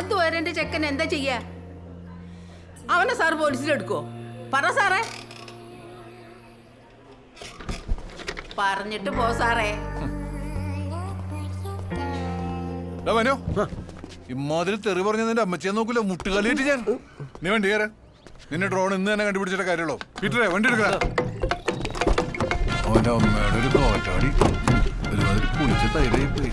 അതുവരെ എന്റെ ചെക്കൻ എന്താ ചെയ്യാ? അവനെ സാർ പോലീസിലെടുക്കോ പറ സാറേ പറഞ്ഞിട്ട് പോ സാറേ ഇമ്മാതിരി തെറി പറഞ്ഞ നിന്റെ അമ്മച്ചിയെ നോക്കില്ല മുട്ടുകാലിയിട്ട് ഞാൻ. നീ വണ്ടി കയറ. നിന്നെ ഡ്രോൺ ഇന്ന് തന്നെ കണ്ടുപിടിച്ചിട്ട് കാര്യമുള്ളൂ. പീറ്ററെ വണ്ടി എടുക്കടാ. അവന്റെ അമ്മയുടെ ഒരു കോറ്റാടി ഒരുമാതിരി കുളിച്ച് തൈരായി പോയി